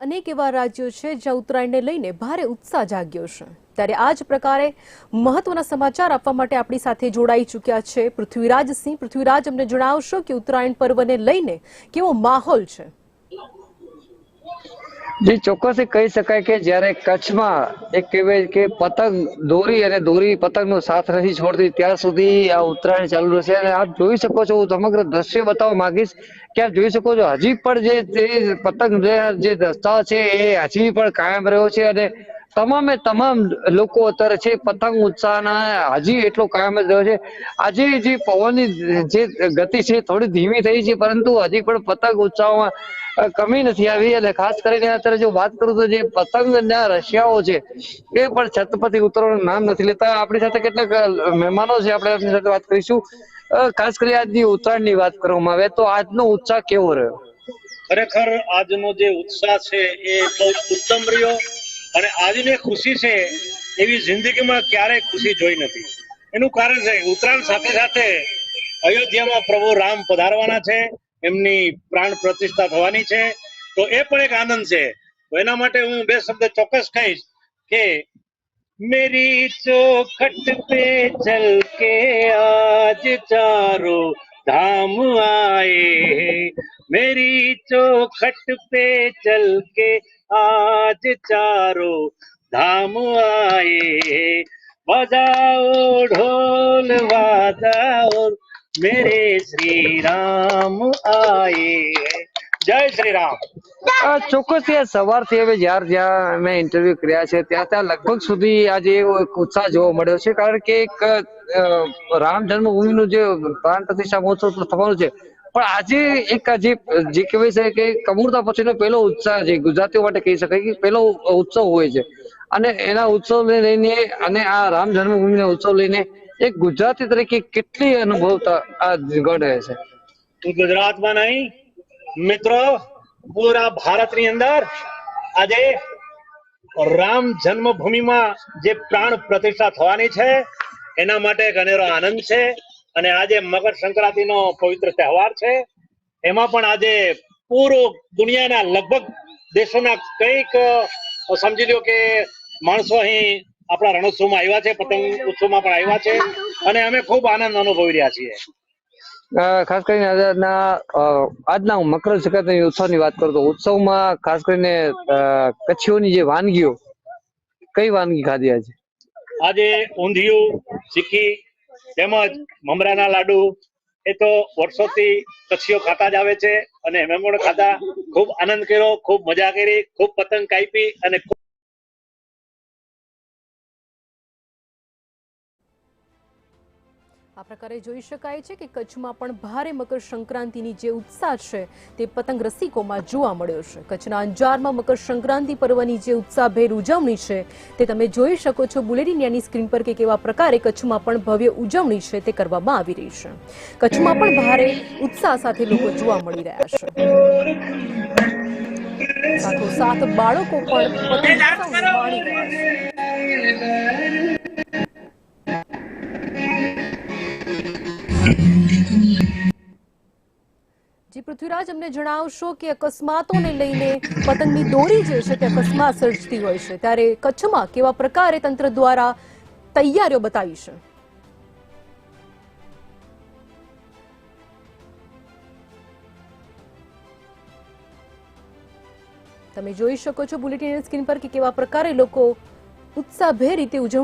અનેક એવા રાજ્યો છે જ્યાં ઉત્તરાયણને લઈને ભારે ઉત્સાહ જાગ્યો છે. ત્યારે આ જ પ્રકારે મહત્વના સમાચાર આપવા માટે આપણી સાથે જોડાઈ ચૂક્યા છે પૃથ્વીરાજસિંહ પૃથ્વીરાજ, અમને જણાવશો કે ઉત્તરાયણ પર્વને લઈને કેવો માહોલ છે? જી ચોક્કસ કહી શકાય કે જ્યારે કચ્છમાં એક કહેવાય કે પતંગ દોરી અને દોરી પતંગનો સાથ નથી છોડતી, ત્યાં સુધી આ ઉત્તરાયણ ચાલુ રહેશે. અને આપ જોઈ શકો છો, હું સમગ્ર દ્રશ્ય બતાવવા માંગીશ કે આપ જોઈ શકો છો, હજી પણ જે પતંગ જે દસ્તાવ છે, એ હજી પણ કાયમ રહ્યો છે અને તમામે તમામ લોકો અત્યારે છે, પતંગ ઉત્સાહના હજી એટલો કાયમ જ રહ્યો છે. આજે જે પવનની જે ગતિ છે, થોડી ધીમી થઈ છે, પરંતુ હજી પણ પતંગ ઉત્સાહમાં કમી નથી આવી. અને ખાસ કરીને અત્યારે જો વાત કરું તો જે પતંગના રશિયાઓ છે, એ પણ છત્રપતિ ઉત્તરોનું નામ નથી લેતા. આપણી સાથે કેટલાક મહેમાનો છે, આપણે એમની સાથે વાત કરીશું. ખાસ કરી આજની ઉત્તરાયણની વાત કરવામાં આવે તો આજનો ઉત્સાહ કેવો રહ્યો? ખરેખર આજનો જે ઉત્સાહ છે, એ બહુ ઉત્તમ રહ્યો. અને આજની ખુશી છે એવી જિંદગીમાં ક્યારેય ખુશી જોઈ નથી એનું કારણ છે ઉત્તરાયણ સાથે સાથે અયોધ્યામાં પ્રભુ રામ પધારવાના છે એમની પ્રાણ પ્રતિષ્ઠા થવાની છે તો એ પણ એક આનંદ છે તો એના માટે હું બે શબ્દ ચોક્કસ કહીશ કે मेरी चौखट पे चल के आज चारो धाम आए मेरी चौखट पे चल के आज चारो धाम आए बजाओ ढोल बजाओ मेरे श्री राम आए जय श्री राम અ, ચોક્કસથી આ સવારથી હવે જ્યાર જ્યાં અમે ઇન્ટરવ્યુ કર્યા છે ત્યાં ત્યાં લગભગ સુધી આજે એવો એક ઉત્સાહ જોવા મળ્યો છે કારણ કે એક અ, રામ જન્મભૂમિનું જે પ્રાણ પ્રતિષ્ઠા મહોત્સવ તો થવાનું છે પણ આજે એક આજે જે કહેવાય છે કે કમૂરતા પછીનો પહેલો ઉત્સાહ છે, ગુજરાતીઓ માટે કહી શકાય કે પહેલો ઉત્સવ હોય છે. અને એના ઉત્સવને લઈને અને આ રામ જન્મભૂમિના ઉત્સવ લઈને એક ગુજરાતી તરીકે કેટલી અનુભવતા આ ગણે છે. ગુજરાતમાં નહીં, મિત્રો, પૂરા ભારતની અંદર આજે રામ જન્મભૂમિમાં જે પ્રાણ પ્રતિષ્ઠા થવાની છે, એના માટે એક અનેરો આનંદ છે. અને આજે મકર સંક્રાંતિનો પવિત્ર તહેવાર છે. એમાં પણ આજે પૂરો દુનિયાના લગભગ દેશોના કંઈક સમજી લો કે માણસો અહીં આપણા રણોત્સવમાં આવ્યા છે પતંગ ઉત્સવમાં પણ આવ્યા છે અને અમે ખૂબ આનંદ અનુભવી રહ્યા છીએ. ખાસ કરીને આજના આજના હું મકર સંક્રાંતિ ઉત્સવની વાત કરું તો ઉત્સવમાં ખાસ કરીને કચ્છીઓની જે વાનગીઓ કઈ વાનગી ખાધી આજે? આજે ઊંધિયું ચીકી તેમજ મમરાના લાડુ, એ તો વર્ષોથી કચ્છીઓ ખાતા જ આવે છે અને મેમોડ ખાતા ખૂબ આનંદ કર્યો, ખૂબ મજા કરી, ખૂબ પતંગ કાપી અને આ પ્રકારે જોઈ શકાય છે કે કચ્છમાં પણ ભારે મકર સંક્રાંતિની જે ઉત્સાહ છે તે પતંગ રસિકોમાં જોવા મળ્યો છે. કચ્છના અંજારમાં મકર સંક્રાંતિ પર્વની જે ઉત્સાહભેર ઉજવણી છે તે તમે જોઈ શકો છો બુલેટિનિયાની સ્ક્રીન પર કે કેવા પ્રકારે કચ્છમાં પણ ભવ્ય ઉજવણી છે તે કરવામાં આવી રહી છે. કચ્છમાં પણ ભારે ઉત્સાહ સાથે લોકો જોવા મળી રહ્યા છે. સાથોસાથ બાળકો પણ પતંગ ઉત્સવને માણી રહ્યા છે. જી, પૃથ્વીરાજ, અમને જણાવશો કે અકસ્માતોને લઈને પતંગની દોરી જે છે તે અકસ્માત સર્જતી હોય છે. ત્યારે કચ્છમાં કેવા પ્રકારે તંત્ર દ્વારા તૈયારીઓ બતાવી છે? તમે જોઈ શકો છો બુલેટિન સ્ક્રીન પર કે કેવા પ્રકારે લોકો ઉત્સાહભેર રીતે ઉજવણી